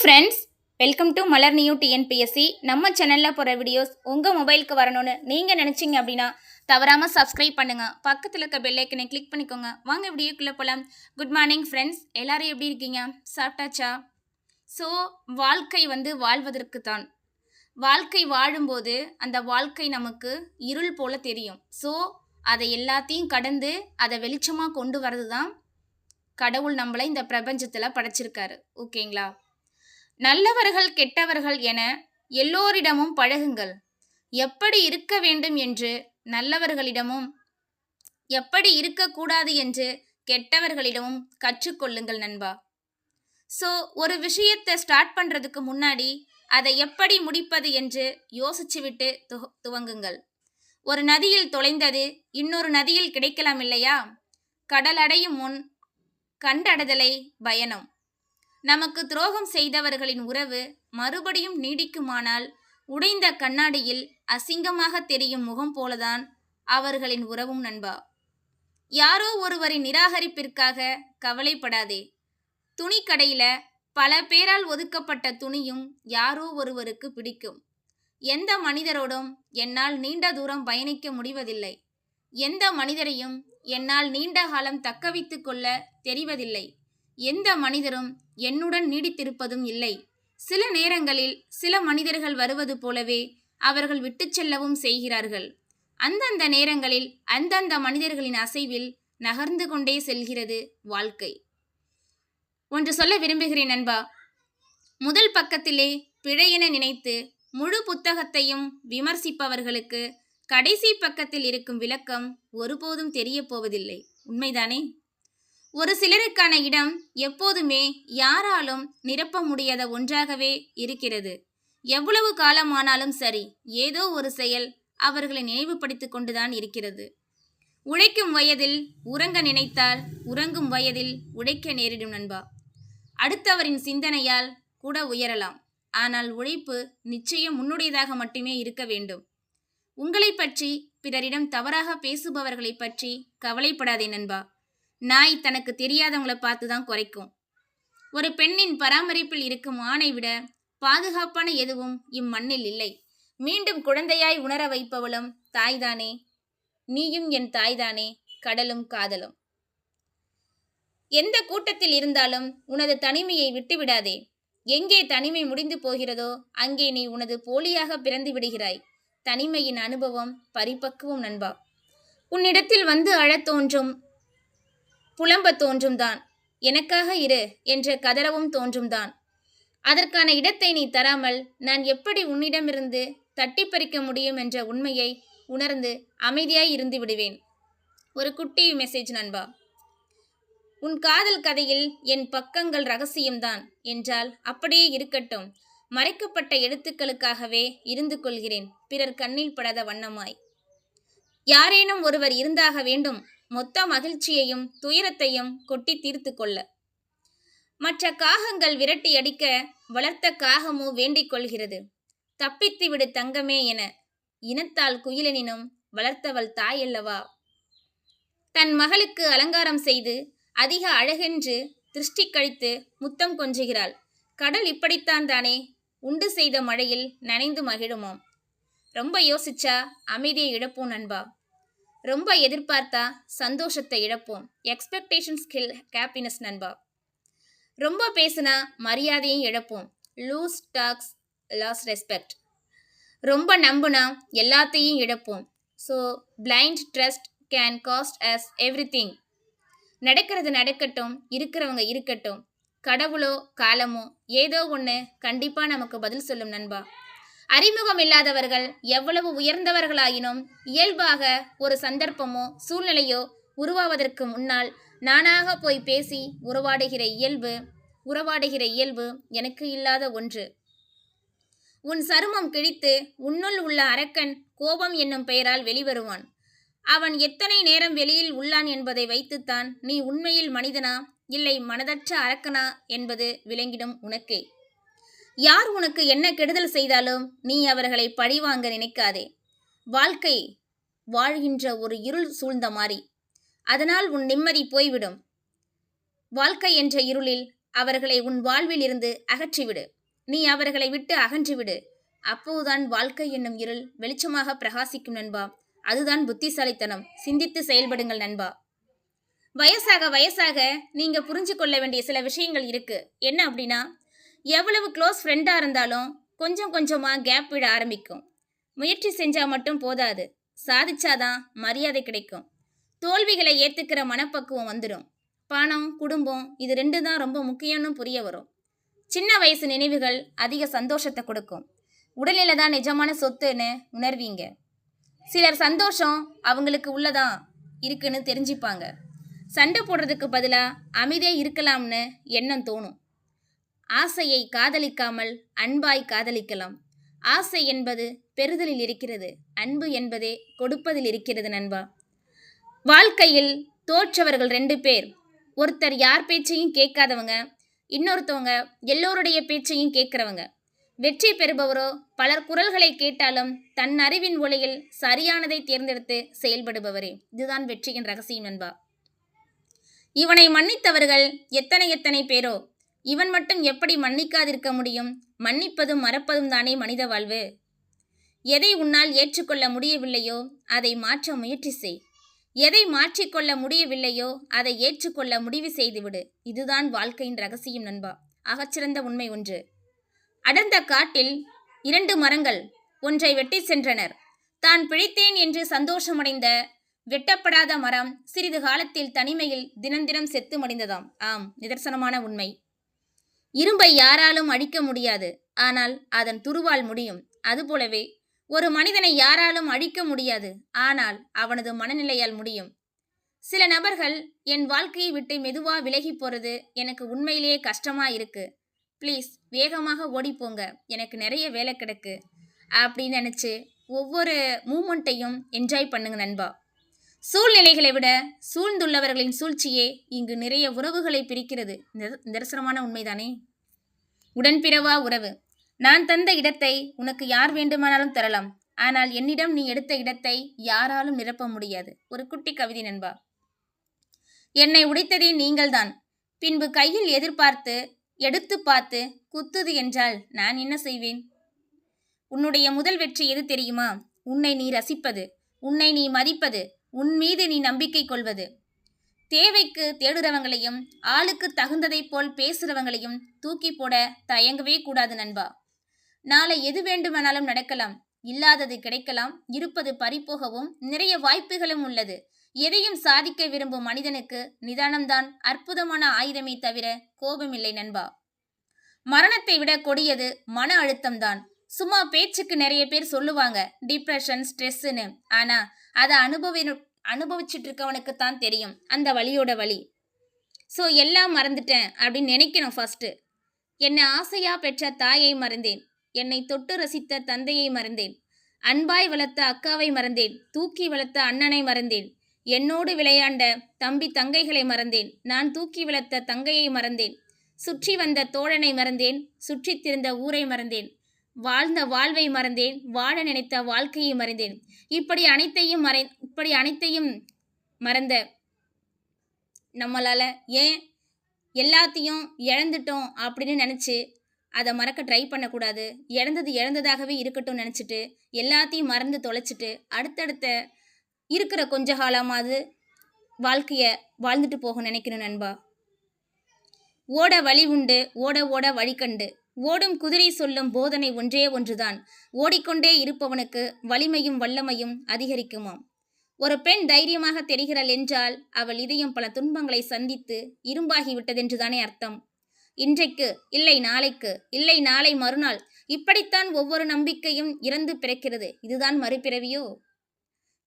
Friends welcome to Malar new TNPSC நம்ம சேனலில் போகிற வீடியோஸ் உங்கள் மொபைலுக்கு வரணும்னு நீங்கள் நினச்சிங்க அப்படின்னா தவறாமல் சப்ஸ்கிரைப் பண்ணுங்கள் பக்கத்தில் இருக்க பெல்லைக்கனை கிளிக் பண்ணிக்கோங்க. வாங்க வீடியோக்குள்ளே போகலாம் குட் மார்னிங் ஃப்ரெண்ட்ஸ் எல்லோரும் எப்படி இருக்கீங்க? சாப்பிட்டாச்சா? ஸோ வாழ்க்கை வந்து வாழ்வதற்கு தான். வாழ்க்கை வாழும்போது அந்த வாழ்க்கை நமக்கு இருள் போல தெரியும். ஸோ அதை எல்லாத்தையும் கடந்து அதை வெளிச்சமாக கொண்டு வரது தான் கடவுள் நம்மளை இந்த பிரபஞ்சத்தில் படைச்சிருக்காரு. ஓகேங்களா நல்லவர்கள் கெட்டவர்கள் என எல்லோரிடமும் பழகுங்கள். எப்படி இருக்க வேண்டும் என்று நல்லவர்களிடமும் எப்படி இருக்கக்கூடாது என்று கெட்டவர்களிடமும் கற்றுக்கொள்ளுங்கள் நண்பா. ஸோ ஒரு விஷயத்தை ஸ்டார்ட் பண்ணுறதுக்கு முன்னாடி அதை எப்படி முடிப்பது என்று யோசிச்சுவிட்டு து துவங்குங்கள். ஒரு நதியில் தொலைந்தது இன்னொரு நதியில் கிடைக்கலாம் இல்லையா? கடல் அடையும் முன் கண்டடைதலை பயணம். நமக்கு துரோகம் செய்தவர்களின் உறவு மறுபடியும் நீடிக்குமானால் உடைந்த கண்ணாடியில் அசிங்கமாக தெரியும் முகம் போலதான் அவர்களின் உறவும் நண்பா. யாரோ ஒருவரின் நிராகரிப்பிற்காக கவலைப்படாதே. துணி கடையில பல பேரால் ஒதுக்கப்பட்ட துணியும் யாரோ ஒருவருக்கு பிடிக்கும். எந்த மனிதரோடும் என்னால் நீண்ட தூரம் பயணிக்க முடிவதில்லை. எந்த மனிதரையும் என்னால் நீண்ட காலம் தக்கவைத்துக் கொள்ள தெரிவதில்லை. எந்த மனிதரும் என்னுடன் நீடித்திருப்பதும் இல்லை. சில நேரங்களில் சில மனிதர்கள் வருவது போலவே அவர்கள் விட்டுச் செல்லவும் செய்கிறார்கள். அந்தந்த நேரங்களில் அந்தந்த மனிதர்களின் அசைவில் நகர்ந்து கொண்டே செல்கிறது வாழ்க்கை. ஒன்று சொல்ல விரும்புகிறேன் நண்பா. முதல் பக்கத்திலே பிழையென நினைத்து முழு புத்தகத்தையும் விமர்சிப்பவர்களுக்கு கடைசி பக்கத்தில் இருக்கும் விளக்கம் ஒருபோதும் தெரியப் போவதில்லை. உண்மைதானே? ஒரு சிலருக்கான இடம் எப்போதுமே யாராலும் நிரப்ப முடியாத ஒன்றாகவே இருக்கிறது. எவ்வளவு காலமானாலும் சரி ஏதோ ஒரு செயல் அவர்களை நினைவுபடுத்தி கொண்டுதான் இருக்கிறது. உழைக்கும் வயதில் உறங்க நினைத்தால் உறங்கும் வயதில் உழைக்க நேரிடும் நண்பா. அடுத்தவரின் சிந்தனையால் கூட உயரலாம். ஆனால் உழைப்பு நிச்சயம் முன்னுடையதாக மட்டுமே இருக்க வேண்டும். உங்களை பற்றி பிறரிடம் தவறாக பேசுபவர்களை பற்றி கவலைப்படாதே நண்பா. நாய் தனக்கு தெரியாதவங்களை பார்த்து தான் குறைக்கும். ஒரு பெண்ணின் பராமரிப்பில் இருக்கும் ஆணை விட பாதுகாப்பான எதுவும் இம்மண்ணில் இல்லை. மீண்டும் குழந்தையாய் உணர வைப்பவளும் தாய்தானே. நீயும் என் தாய்தானே கடலும் காதலும். எந்த கூட்டத்தில் இருந்தாலும் உனது தனிமையை விட்டுவிடாதே. எங்கே தனிமை முடிந்து போகிறதோ அங்கே நீ உனது போலியாக பிறந்து விடுகிறாய். தனிமையின் அனுபவம் பரிபக்குவம் நண்பா. உன்னிடத்தில் வந்து அழத் தோன்றும் புலம்ப தோன்றும் தான் எனக்காக இரு என்ற கதறவும் தோன்றும் தான் அதற்கான இடத்தை நீ தராமல் நான் எப்படி உன்னிடமிருந்து தட்டி பறிக்க முடியும் என்ற உண்மையை உணர்ந்து அமைதியாய் இருந்து விடுவேன். ஒரு குட்டி மெசேஜ் நண்பா. உன் காதல் கதையில் என் பக்கங்கள் ரகசியம்தான் என்றால் அப்படியே இருக்கட்டும். மறைக்கப்பட்ட எழுத்துக்களுக்காகவே இருந்து கொள்கிறேன். பிறர் கண்ணில் படாத வண்ணமாய். யாரேனும் ஒருவர் இருந்தாக வேண்டும். மொத்த மகிழ்ச்சியையும் துயரத்தையும் கொட்டி தீர்த்து கொள்ள. மற்ற காகங்கள் விரட்டி அடிக்க வளர்த்த காகமோ வேண்டிக் கொள்கிறது. தப்பித்து விடு தங்கமே என இனத்தால் குயிலெனினும் வளர்த்தவள் தாயல்லவா? தன் மகளுக்கு அலங்காரம் செய்து அதிக அழகென்று திருஷ்டி கழித்து முத்தம் கொஞ்சுகிறாள். கடல் இப்படித்தான் தானே உண்டு செய்த மழையில் நனைந்து மகிழுமாம். ரொம்ப யோசிச்சா அமைதியை இழப்போம் நண்பா. ரொம்ப எதிர்பார்த்தா சந்தோஷத்தை இழப்போம். எக்ஸ்பெக்டேஷன் ஸ்கில் ஹாப்பினஸ் நண்பா. ரொம்ப பேசினா மரியாதையும் இழப்போம். லூஸ் டாக்ஸ் லாஸ் ரெஸ்பெக்ட் ரொம்ப நம்புனா எல்லாத்தையும் இழப்போம். So blind trust can cost us everything நடக்கிறது நடக்கட்டும் இருக்கிறவங்க இருக்கட்டும். கடவுளோ காலமோ ஏதோ ஒன்று கண்டிப்பாக நமக்கு பதில் சொல்லும் நண்பா. அறிமுகம் இல்லாதவர்கள் எவ்வளவு உயர்ந்தவர்களாயினும் இயல்பாக ஒரு சந்தர்ப்பமோ சூழ்நிலையோ உருவாவதற்கு முன்னால் நானாக போய் பேசி உறவாடுகிற இயல்பு உறவாடுகிற இயல்பு எனக்கு இல்லாத ஒன்று. உன் சருமம் கிழித்து உன்னுள் உள்ள அரக்கன் கோபம் என்னும் பெயரால் வெளிவருவான். அவன் எத்தனை நேரம் வெளியில் உள்ளான் என்பதை வைத்துத்தான் நீ உண்மையில் மனிதனா இல்லை மனதற்ற அரக்கனா என்பது விளங்கிடும் உனக்கே. யார் உனக்கு என்ன கெடுதல் செய்தாலும் நீ அவர்களை பழிவாங்க நினைக்காதே. வாழ்க்கை வாழ்கின்ற ஒரு இருள் சூழ்ந்த மாறி. அதனால் உன் நிம்மதி போய்விடும். வாழ்க்கை என்ற இருளில் அவர்களை உன் வாழ்வில் இருந்து அகற்றிவிடு. நீ அவர்களை விட்டு அகன்றுவிடு. அப்போதுதான் வாழ்க்கை என்னும் இருள் வெளிச்சமாக பிரகாசிக்கும் நண்பா. அதுதான் புத்திசாலித்தனம். சிந்தித்து செயல்படுங்கள் நண்பா. வயசாக வயசாக நீங்க புரிஞ்சு கொள்ள வேண்டிய சில விஷயங்கள் இருக்கு. என்ன அப்படின்னா எவ்வளவு க்ளோஸ் ஃப்ரெண்டாக இருந்தாலும் கொஞ்சம் கொஞ்சமாக கேப் விட ஆரம்பிக்கும். முயற்சி செஞ்சால் மட்டும் போதாது. சாதிச்சாதான் மரியாதை கிடைக்கும். தோல்விகளை ஏற்றுக்கிற மனப்பக்குவம் வந்துடும் பணம் குடும்பம் இது ரெண்டு தான் ரொம்ப முக்கியம்னு புரிய வரும். சின்ன வயசு நினைவுகள் அதிக சந்தோஷத்தை கொடுக்கும். உடலில் தான் நிஜமான சொத்துன்னு உணர்வீங்க. சிலர் சந்தோஷம் அவங்களுக்கு உள்ளதான் இருக்குன்னு தெரிஞ்சுப்பாங்க. சண்டை போடுறதுக்கு பதிலாக அமைதியாக இருக்கலாம்னு எண்ணம் தோணும். ஆசையை காதலிக்காமல் அன்பாய் காதலிக்கலாம். ஆசை என்பது பெறுதலில் இருக்கிறது அன்பு என்பதே கொடுப்பதில் இருக்கிறது நண்பா. வாழ்க்கையில் தோற்றவர்கள் ரெண்டு பேர். ஒருத்தர் யார் பேச்சையும் கேட்காதவங்க இன்னொருத்தவங்க எல்லோருடைய பேச்சையும் கேட்குறவங்க. வெற்றி பெறுபவரோ பலர் குரல்களை கேட்டாலும் தன் அறிவின் ஒளியில் சரியானதை தேர்ந்தெடுத்து செயல்படுபவரே. இதுதான் வெற்றியின் ரகசியம் நண்பா. இவனை மன்னித்தவர்கள் எத்தனை எத்தனை பேரோ இவன் மட்டும் எப்படி மன்னிக்காதிருக்க முடியும்? மன்னிப்பதும் மறப்பதும் தானே மனித வாழ்வு. எதை உன்னால் ஏற்றுக்கொள்ள முடியவில்லையோ அதை மாற்ற முயற்சி செய். எதை மாற்றிக்கொள்ள முடியவில்லையோ அதை ஏற்றுக்கொள்ள முடிவு செய்துவிடு. இதுதான் வாழ்க்கையின் ரகசியம் நண்பா. அகச்சிறந்த உண்மை ஒன்று. அடர்ந்த காட்டில் இரண்டு மரங்கள் ஒன்றை வெட்டி சென்றனர். தான் பிழைத்தேன் என்று சந்தோஷமடைந்த வெட்டப்படாத மரம் சிறிது காலத்தில் தனிமையில் தினந்தினம் செத்து மடிந்ததாம். ஆம் நிதர்சனமான உண்மை. இரும்பை யாராலும் அழிக்க முடியாது. ஆனால் அதன் துருவால் முடியும். அதுபோலவே ஒரு மனிதனை யாராலும் அழிக்க முடியாது. ஆனால் அவனது மனநிலையால் முடியும். சில நபர்கள் என் வாழ்க்கையை விட்டு மெதுவா விலகி போறது எனக்கு உண்மையிலேயே கஷ்டமா இருக்கு. ப்ளீஸ் வேகமாக ஓடிப்போங்க எனக்கு நிறைய வேலை கிடக்கு. அப்படின்னு நினச்சி ஒவ்வொரு மூமெண்ட்டையும் என்ஜாய் பண்ணுங்க நண்பா. சூழ்நிலைகளை விட சூழ்ந்துள்ளவர்களின் சூழ்ச்சியே இங்கு நிறைய உறவுகளை பிரிக்கிறது. நிதர்சனமான உண்மைதானே? உடன்பிறவா உறவு. நான் தந்த இடத்தை உனக்கு யார் வேண்டுமானாலும் தரலாம். ஆனால் என்னிடம் நீ எடுத்த இடத்தை யாராலும் நிரப்ப முடியாது. ஒரு குட்டி கவிதை நண்பா. என்னை உடைத்ததே நீங்கள்தான். பின்பு கையில் எதிர்பார்த்து எடுத்து பார்த்து குத்துது என்றால் நான் என்ன செய்வேன்? உன்னுடைய முதல் வெற்றி எது தெரியுமா? உன்னை நீ ரசிப்பது. உன்னை நீ மதிப்பது. உன் மீது நீ நம்பிக்கை கொள்வது. தேவைக்கு தேடுறவங்களையும் ஆளுக்கு தகுந்ததைப் போல் பேசுறவங்களையும் தூக்கி போட தயங்கவே கூடாது நண்பா. நாளை எது வேண்டுமானாலும் நடக்கலாம். இல்லாதது கிடைக்கலாம். இருப்பது பறிபோகவும் நிறைய வாய்ப்புகளும் உள்ளது. எதையும் சாதிக்க விரும்பும் மனிதனுக்கு நிதானம்தான் அற்புதமான ஆயுதமே தவிர கோபமில்லை நண்பா. மரணத்தை விட கொடியது மன அழுத்தம்தான். சும்மா பேச்சுக்கு நிறைய பேர் சொல்லுவாங்க டிப்ரெஷன் ஸ்ட்ரெஸ்ஸுன்னு. ஆனா அதை அனுபவி அனுபவிச்சுட்டு இருக்கவனுக்கு தான் தெரியும். அந்த வழியோட வழி. ஸோ எல்லாம் மறந்துட்டேன் அப்படின்னு நினைக்கணும் ஃபஸ்ட்டு என்னை ஆசையா பெற்ற தாயை மறந்தேன். என்னை தொட்டு ரசித்த தந்தையை மறந்தேன். அன்பாய் வளர்த்த அக்காவை மறந்தேன். தூக்கி வளர்த்த அண்ணனை மறந்தேன். என்னோடு விளையாண்ட தம்பி தங்கைகளை மறந்தேன். நான் தூக்கி வளர்த்த தங்கையை மறந்தேன். சுற்றி வந்த தோழனை மறந்தேன். சுற்றித் திருந்த ஊரை மறந்தேன். வாழ்ந்த வாழ்வை மறந்தேன் வாழ நினைத்த வாழ்க்கையை மறந்தேன். இப்படி அனைத்தையும் மறை இப்படி அனைத்தையும் மறந்த நம்மளால் ஏன் எல்லாத்தையும் இழந்துட்டோம் அப்படின்னு நினச்சி அதை மறக்க ட்ரை பண்ணக்கூடாது. இழந்தது இழந்ததாகவே இருக்கட்டும் நினச்சிட்டு எல்லாத்தையும் மறந்து தொலைச்சிட்டு அடுத்தடுத்த இருக்கிற கொஞ்ச காலமாவது வாழ்க்கையை வாழ்ந்துட்டு போக நினைக்கணும் நண்பா. ஓட வழி உண்டு ஓட ஓட வழி கண்டு. ஓடும் குதிரை சொல்லும் போதனை ஒன்றே ஒன்றுதான். ஓடிக்கொண்டே இருப்பவனுக்கு வலிமையும் வல்லமையும் அதிகரிக்குமாம். ஒரு பெண் தைரியமாக தெரிகிறாள் என்றால் அவள் இதயம் பல துன்பங்களை சந்தித்து இரும்பாகி விட்டதென்றுதானே அர்த்தம். இன்றைக்கு இல்லை நாளைக்கு இல்லை நாளை மறுநாள் இப்படித்தான் ஒவ்வொரு நம்பிக்கையும் இறந்து பிறக்கிறது. இதுதான் மறுபிறவியோ?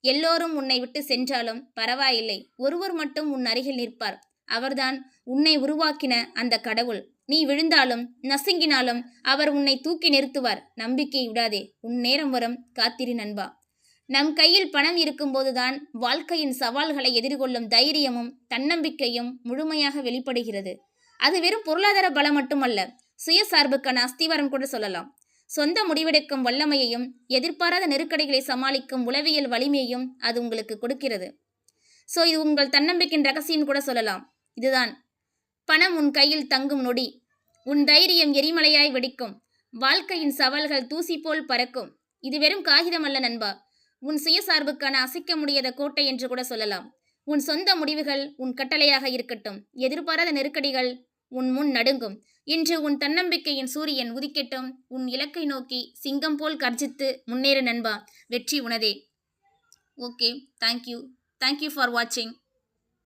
எல்லோரும் உன்னை விட்டு சென்றாலும் பரவாயில்லை. ஒருவர் மட்டும் உன் அருகில் நிற்பார். அவர்தான் உன்னை உருவாக்கின அந்த கடவுள். நீ விழுந்தாலும் நசுங்கினாலும் அவர் உன்னை தூக்கி நிறுத்துவார். நம்பிக்கை விடாதே. உன் நேரம் வரும். காத்திரு நண்பா. நம் கையில் பணம் இருக்கும்போதுதான் வாழ்க்கையின் சவால்களை எதிர்கொள்ளும் தைரியமும் தன்னம்பிக்கையும் முழுமையாக வெளிப்படுகிறது. அது வெறும் பொருளாதார பலம் மட்டுமல்ல சுயசார்புக்கான அஸ்திவாரம் கூட சொல்லலாம். சொந்த முடிவெடுக்கும் வல்லமையையும் எதிர்பாராத நெருக்கடிகளை சமாளிக்கும் உளவியல் வலிமையையும் அது உங்களுக்கு கொடுக்கிறது. ஸோ இது உங்கள் தன்னம்பிக்கையின் ரகசியம் கூட சொல்லலாம். இதுதான். பணம் உன் கையில் தங்கும் நொடி. உன் தைரியம் எரிமலையாய் வெடிக்கும். வாழ்க்கையின் சவால்கள் தூசி போல் பறக்கும். இது வெறும் காகிதம் அல்ல நண்பா. உன் சுயசார்புக்கான அசைக்க முடியாத கோட்டை என்று கூட சொல்லலாம். உன் சொந்த முடிவுகள் உன் கட்டளையாக இருக்கட்டும். எதிர்பாராத நெருக்கடிகள் உன் முன் நடுங்கும். இன்று உன் தன்னம்பிக்கையின் சூரியன் உதிக்கட்டும். உன் இலக்கை நோக்கி சிங்கம் போல் கர்ஜித்து முன்னேறு நண்பா. வெற்றி உனதே. Okay. Thank you thank you for வாட்சிங்